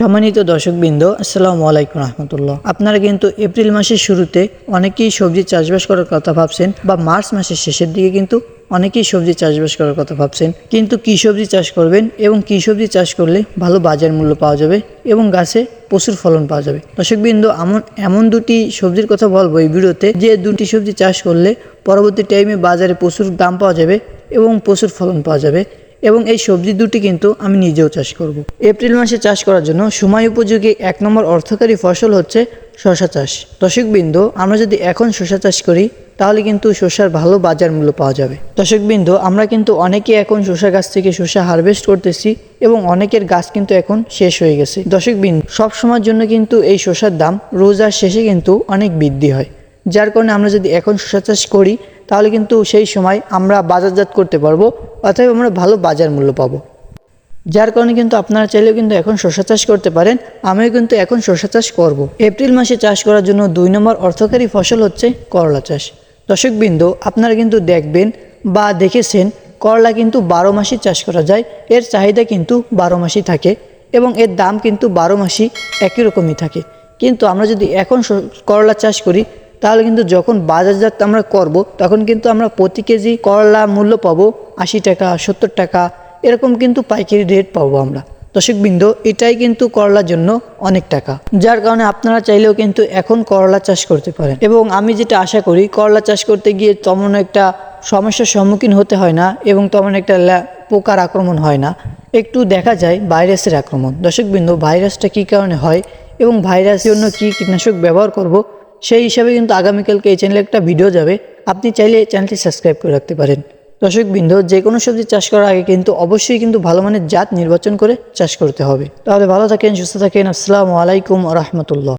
সম্মানিত দর্শকবৃন্দ, আসসালামু আলাইকুম রহমতুল্লাহ। আপনারা কিন্তু এপ্রিল মাসের শুরুতে অনেকেই সবজি চাষবাস করার কথা ভাবছেন বা মার্চ মাসের শেষের দিকে কিন্তু অনেকেই সবজি চাষবাস করার কথা ভাবছেন। কিন্তু কী সবজি চাষ করবেন এবং কী সবজি চাষ করলে ভালো বাজার মূল্য পাওয়া যাবে এবং গাছে প্রচুর ফলন পাওয়া যাবে? দর্শকবৃন্দ এমন এমন দুটি সবজির কথা বলব এই ভিডিওতে যে দুটি সবজি চাষ করলে পরবর্তী টাইমে বাজারে প্রচুর দাম পাওয়া যাবে এবং প্রচুর ফলন পাওয়া যাবে। এবং এই সবজি দুটি কিন্তু আমি নিজেও চাষ করব। এপ্রিল মাসে চাষ করার জন্য সময় উপযোগী এক নম্বর অর্থকারী ফসল হচ্ছে শশা চাষ। দর্শকবৃন্দ, আমরা যদি এখন শশা চাষ করি, তাহলে কিন্তু শসার ভালো বাজার মূল্য পাওয়া যাবে। দর্শকবৃন্দ, আমরা কিন্তু অনেকে এখন শসা গাছ থেকে শসা হারভেস্ট করতেছি এবং অনেকের গাছ কিন্তু এখন শেষ হয়ে গেছে। দর্শকবৃন্দ সব সময়ের জন্য কিন্তু এই শসার দাম রোজার শেষে কিন্তু অনেক বৃদ্ধি হয়। যার কারণে আমরা যদি এখন শসা চাষ করি, তাহলে কিন্তু সেই সময় আমরা বাজারজাত করতে পারব, অতএব আমরা ভালো বাজার মূল্য পাবো। যার কারণে কিন্তু আপনারা চাইলেও কিন্তু এখন শসা চাষ করতে পারেন, আমিও কিন্তু এখন শসা চাষ করব। এপ্রিল মাসে চাষ করার জন্য দুই নম্বর অর্থকারী ফসল হচ্ছে করলা চাষ। দর্শকবৃন্দ, আপনারা কিন্তু দেখবেন বা দেখেছেন, করলা কিন্তু বারো মাসই চাষ করা যায়, এর চাহিদা কিন্তু বারো মাসই থাকে এবং এর দাম কিন্তু বারো মাসই একই রকমই থাকে। কিন্তু আমরা যদি এখন করলা চাষ করি তাহলে কিন্তু যখন বাজারজাত আমরা করব, তখন কিন্তু আমরা প্রতি কেজি করলা মূল্য পাবো আশি টাকা, সত্তর টাকা, এরকম কিন্তু পাইকারি রেট পাবো আমরা। দর্শকবৃন্দ, এটাই কিন্তু করলার জন্য অনেক টাকা। যার কারণে আপনারা চাইলেও কিন্তু এখন করলা চাষ করতে পারেন। এবং আমি যেটা আশা করি, করলা চাষ করতে গিয়ে তেমন একটা সমস্যার সম্মুখীন হতে হয় না এবং তেমন একটা পোকার আক্রমণ হয় না। একটু দেখা যায় ভাইরাসের আক্রমণ। দর্শকবৃন্দ, ভাইরাসটা কী কারণে হয় এবং ভাইরাসের জন্য কী কীটনাশক ব্যবহার করব সেই হিসাবে কিন্তু আগামীকালকে এই চ্যানেলে একটা ভিডিও যাবে। আপনি চাইলে এই চ্যানেলটি সাবস্ক্রাইব করে রাখতে পারেন। দর্শকবৃন্দ, যে কোনো সবজি চাষ করার আগে কিন্তু অবশ্যই কিন্তু ভালো মানের জাত নির্বাচন করে চাষ করতে হবে। তাহলে ভালো থাকেন, সুস্থ থাকেন। আসসালামু আলাইকুম রহমতুল্লাহ।